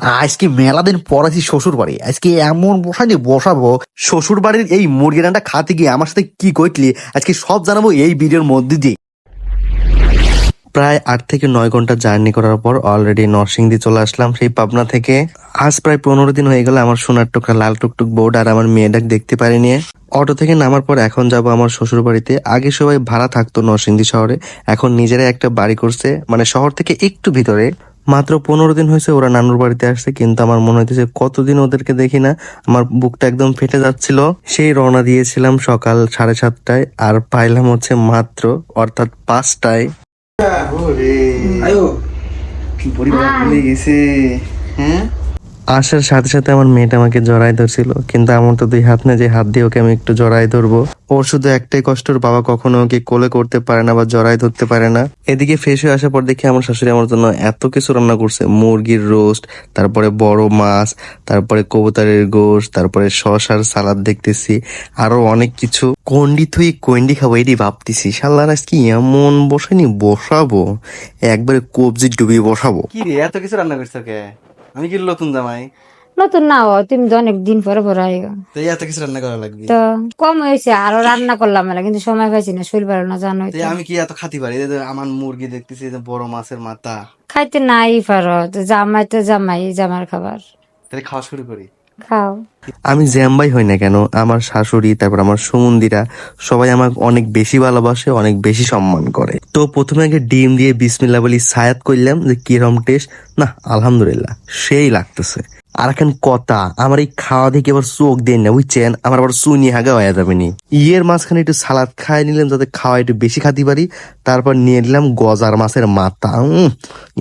আজকে মেলা দিন পর আছি শ্বশুর বাড়ি। আজকে এমন বসানি বসাবো। শ্বশুর বাড়ির এই মুরগি রান্না খাতে গিয়ে আমার সাথে কি কইতলি আজকে সব জানাব এই ভিডিওর মধ্যে দিয়ে। প্রায় আট থেকে নয় ঘণ্টা জার্নি করার পর অলরেডি নরসিংদী চলে আসলাম সেই পাবনা থেকে। আজ প্রায় পনেরো দিন হয়ে গেল আমার সোনার টুকরা, লাল টুকটুক বোর্ড আর আমার মেয়েটাকে দেখতে পারিনি। অটো থেকে নামার পর এখন যাব আমার শ্বশুর বাড়িতে। আগে সবাই ভাড়া থাকতো নরসিংদী শহরে, এখন নিজেরাই একটা বাড়ি করছে মানে শহর থেকে একটু ভিতরে। মাত্র পনেরো দিন হয়েছে ওরা নানুর বাড়িতে আসছে কিন্তু আমার মনে হইতেছে কতদিন ওদেরকে দেখি না। আমার বুকটা একদম ফেটে যাচ্ছিল। সেই রওনা দিয়েছিলাম সকাল সাড়ে সাতটায় আর পাইলাম হচ্ছে মাত্র অর্থাৎ পাঁচটায়। কি পরিবার ভুলে গেছে। হ্যাঁ? আসার সাথে সাথে আমার মেয়েটা আমাকে জড়াই ধরছিল, কিন্তু আমার তো দুই হাত না যে হাত দিয়ে ওকে আমি একটু জড়াই ধরবো। ওর শুধু একটাই কষ্ট, ওর বাবা কখনো ওকে কোলে করতে পারে না বা জড়াই ধরতে পারে না। এদিকে ফ্রেশ হয়ে আসার পর দেখি আমার শাশুড়ি আমার জন্য এত কিছু রান্না করছে। মুরগির রোস্ট, তারপরে বড় মাছ, তারপরে কবুতরের গোশ, তারপরে শশার সালাদ দেখতেছি, আরও অনেক কিছু। কন্ডি থুই কন্ডি খাব এটি ভাবতেছি শাল্লার আজকে এমন বসানি বসাবো, একবারে কবজি ডুবিয়ে বসাবো। কি রে, এত কিছু রান্না করছ কে আমি কি নতুন জামাই? নতুন না ও তুমি তো অনেক দিন পরে পরে আইগো। তো এত কিছু রান্না করা লাগবে? তো কম হয়েছে আরও রান্না করলাম না কিন্তু সময় পাইছি না শরীর ভালো না জানো তো আমি কি এত খাতি পারি? আমার মুরগি দেখতেছি এই যে বড় মাছের মাথা। খাইতে নাই পারো তো জামাই তো জামাই জামার খাবার। তাহলে খাওয়া শুরু করি। আমি জ্যাম্বাই হই না কেন? আমার শাশুড়ি, তারপর আমার সুমন্দিরা সবাই আমাকে অনেক বেশি ভালোবাসে, অনেক বেশি সম্মান করে। তো প্রথমে আগে ডিম দিয়ে বিসমিল্লা বলি সায়াত করলাম যে কিরম টেস্ট না, আলহামদুলিল্লাহ, সেই লাগতেছে। আর এখন কথা, আমার এই খাওয়া দেখে আবার চোখ দেন না, বুঝছেন? আমার আবার সুনি হাগা হয়ে যাবে নি। ইয়ের মাঝখানে একটু সালাদ খাই নিলাম যাতে খাওয়া একটু বেশি খাতে পারি। তারপর নিয়ে নিলাম গজার মাছের মাথা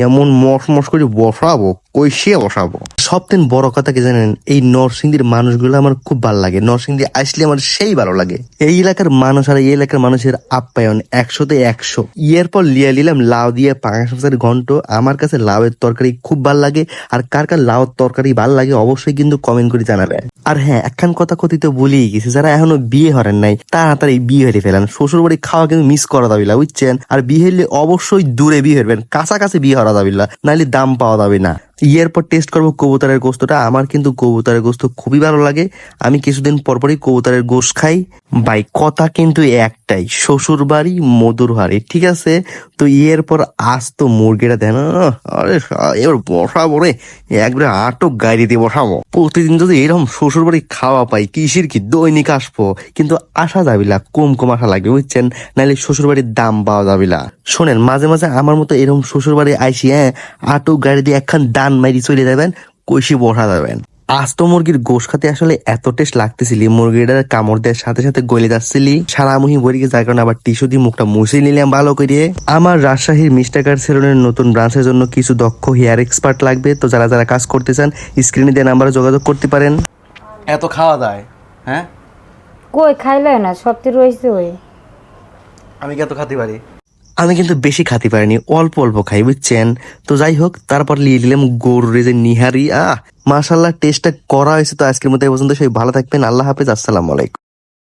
এমন মশ মশ করে বসাবো। কইসে বসাবো। সবথেকে বড় কথা কি জানেন, এই নরসিংদীর মানুষগুলো আমার খুব ভালো লাগে। নরসিংদী আসলে আমার সেই ভালো লাগে। এই এলাকার মানুষ আর এই এলাকার মানুষের আপ্যায়ন একশোতে একশো। ইয়ের পর লিয়ে নিলাম লাউ দিয়ে মাছের ঘন্ট। আমার কাছে লাউয়ের তরকারি খুব ভালো লাগে। আর কার কার লাউয়ের তরকারি ভালো লাগে অবশ্যই কিন্তু কমেন্ট করে জানাবে। আর হ্যাঁ একখান কথা কথিত বলেই গেছে, যারা এখনও বিয়ে হরেন নাই, তাড়াতাড়ি বিয়ে হয়ে ফেলেন। শ্বশুর বাড়ি খাওয়া কিন্তু মিস করা দাবিলা বুঝছেন? আর বিয়ে হলে অবশ্যই দূরে বিয়ে হবেন কাছাকাছি বিয়ে হরা দাবিলা নাহলে দাম পাওয়া যাবে না। ইয়ের পর টেস্ট করব কবুতরের গোস্তটা। আমার কিন্তু কবুতরের গোস্ত খুবই ভালো লাগে। আমি কিছুদিন পরপরই কবুতরের গোস্ত খাই। ভাই, কথা কিন্তু একটাই শ্বশুর বাড়ি মধুর হাড়ি, ঠিক আছে? তো ইয়ের পর আজ তো মুরগিটা দেন আরে এবার বসাবো রে, একবারে আটক গাড়ি দিয়ে বসাবো। প্রতিদিন যদি এরকম শ্বশুর বাড়ি খাওয়া পাই কিসের কি দৈনিক আসব? কিন্তু আসা যাবিলা কম কম আসা লাগবে, বুঝছেন? নাহলে শ্বশুর বাড়ির দাম পাওয়া যাবিলা শোনেন, মাঝে মাঝে আমার মতো এরকম শ্বশুর বাড়ি আইসি হ্যাঁ আটক গাড়ি দিয়ে একখান দান মারি চলে যাবেন কইসি বসা যাবেন। আস্ত মুরগির গোশ খাতে আসলে এত টেস্ট লাগতেছিলি। মুরগিটার কামড় দেওয়ার সাথে সাথে গলে যাচ্ছিলি। সারা মুহি বরিকে যার কারণে আবার টিস্যু দিয়ে মুখটা মুছে নিলাম ভালো করে। আমার রাজশাহীর মিস্টাকার সেলুনের নতুন ব্রাঞ্চের জন্য কিছু দক্ষ হেয়ার এক্সপার্ট লাগবে। তো যারা যারা কাজ করতে চান স্ক্রিনে দেওয়া নাম্বারে যোগাযোগ করতে পারেন। এত খাওয়া দায় হ্যাঁ? কই খাইলে না সব তো রয়েছে ওই। আমি কি এত খাতে পারি? আমি কিন্তু বেশি খাতে পারিনি, অল্প অল্প খাই, বুঝছেন? তো যাই হোক, তারপর নিয়ে নিলাম গরুর যে নিহারি, আহ! মাশাল্লাহ টেস্টটা করা হয়েছে তো আজকের মধ্যে পর্যন্ত সেই ভালো থাকবেন, আল্লাহ হাফেজ, আসসালামু আলাইকুম।